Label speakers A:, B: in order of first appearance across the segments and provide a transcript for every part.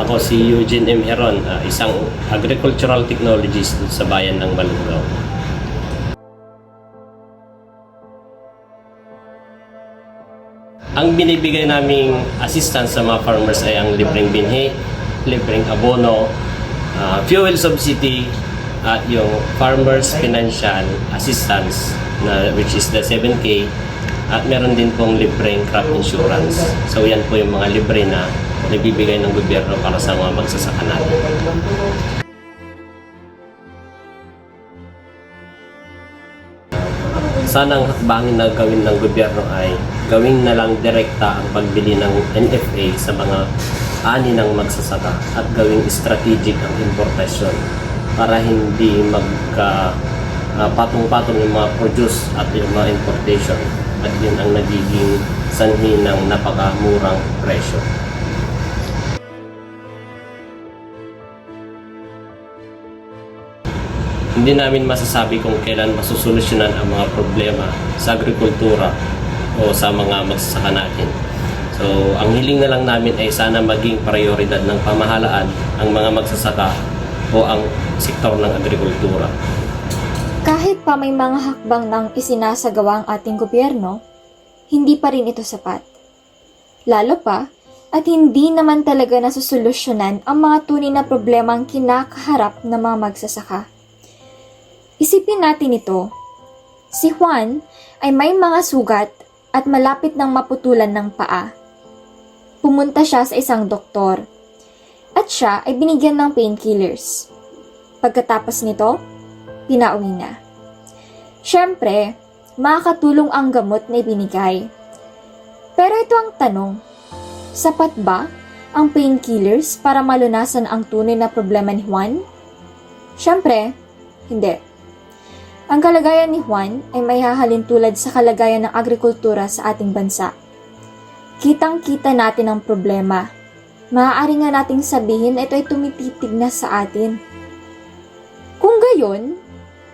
A: Ako si Eugene M. Heron, ah, isang agricultural technologist sa bayan ng Balugao. Ang binibigay naming assistance sa mga farmers ay ang libreng binhi, libreng abono, ah, fuel subsidy, at yung farmers financial assistance na which is the 7K at meron din pong libreng crop insurance. So yan po yung mga libre na nabibigay ng gobyerno para sa mga magsasaka natin. Sana ang hakbangin na gawin ng gobyerno ay gawin na lang direkta ang pagbili ng NFA sa mga ani ng magsasaka at gawing strategic ang importasyon para hindi magka ah, patong-patong yung mga produce at yung mga importation at yun ang nagiging sanhi ng napakamurang presyo. Hindi namin masasabi kung kailan masusolusyonan ang mga problema sa agrikultura o sa mga magsasaka natin. So, ang hiling na lang namin ay sana maging prioridad ng pamahalaan ang mga magsasaka o ang sektor ng agrikultura.
B: Kahit pa may mga hakbang ng isinasagawa ang ating gobyerno, hindi pa rin ito sapat. Lalo pa, at hindi naman talaga nasusolusyonan ang mga tunay na problemang kinakaharap ng mga magsasaka. Isipin natin ito. Si Juan ay may mga sugat at malapit ng maputulan ng paa. Pumunta siya sa isang doktor at siya ay binigyan ng painkillers. Pagkatapos nito, pinauwi na. Siyempre, makakatulong ang gamot na ibinigay. Pero ito ang tanong, sapat ba ang painkillers para malunasan ang tunay na problema ni Juan? Siyempre, hindi. Ang kalagayan ni Juan ay may hahalin tulad sa kalagayan ng agrikultura sa ating bansa. Kitang-kita natin ang problema. Maaari nga nating sabihin ito ay tumititig na sa atin. Kung gayon,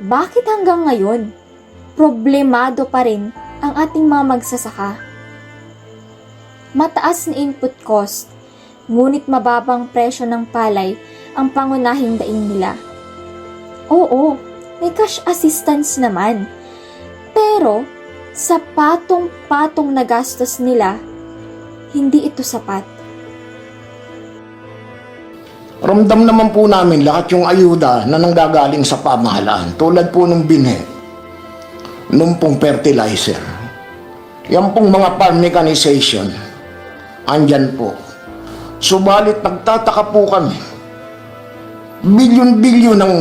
B: bakit hanggang ngayon, problemado pa rin ang ating mga magsasaka? Mataas na input cost, ngunit mababang presyo ng palay ang pangunahing daing nila. Oo, may cash assistance naman. Pero, sa patong-patong na gastos nila, hindi ito sapat.
C: Ramdam naman po namin lahat yung ayuda na nanggagaling sa pamahalaan. Tulad po ng binhe, nung pong fertilizer. Yan pong mga farm mechanization. Andyan po. Subalit nagtataka po kami. Bilyon-bilyon ng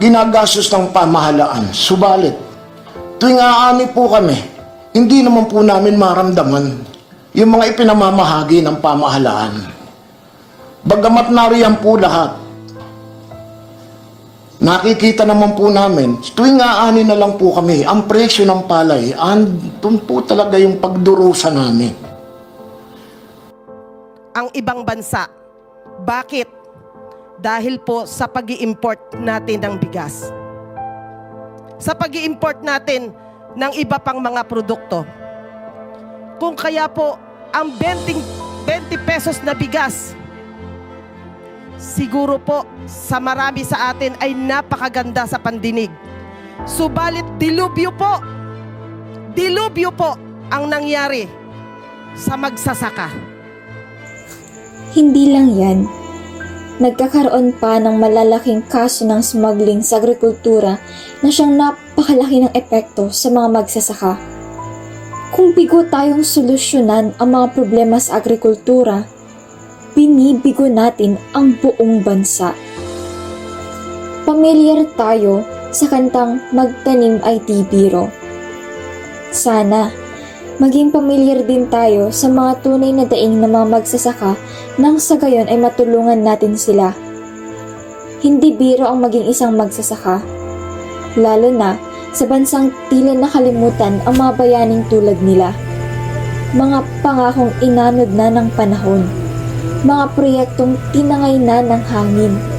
C: ginagastos ng pamahalaan. Subalit, tuwing aani po kami, hindi naman po namin maramdaman yung mga ipinamamahagi ng pamahalaan. Bagamat nariyan po lahat, nakikita naman po namin, tuwing aani na lang po kami, ang presyo ng palay, andun po talaga yung pagdurusa namin.
D: ang ibang bansa. Bakit? Dahil po sa pag import natin ng bigas. Sa pag import natin ng iba pang mga produkto. Kung kaya po ang 20, 20 pesos na bigas, siguro po sa marami sa atin ay napakaganda sa pandinig. Subalit dilubyo po, dilubyo po ang nangyari sa magsasaka.
B: Hindi lang yan. Nagkakaroon pa ng malalaking kaso ng smuggling sa agrikultura na siyang napakalaki ng epekto sa mga magsasaka. Kung bigo tayong solusyonan ang mga problema sa agrikultura, binibigo natin ang buong bansa. Pamilyar tayo sa kantang Magtanim ay di. Sana, maging pamilyar din tayo sa mga tunay na daing ng mga magsasaka nang sa gayon ay matulungan natin sila. Hindi biro ang maging isang magsasaka. Lalo na sa bansang tila nakalimutan ang mga bayaning tulad nila. Mga pangakong inanod na ng panahon. Mga proyektong tinangay na ng hangin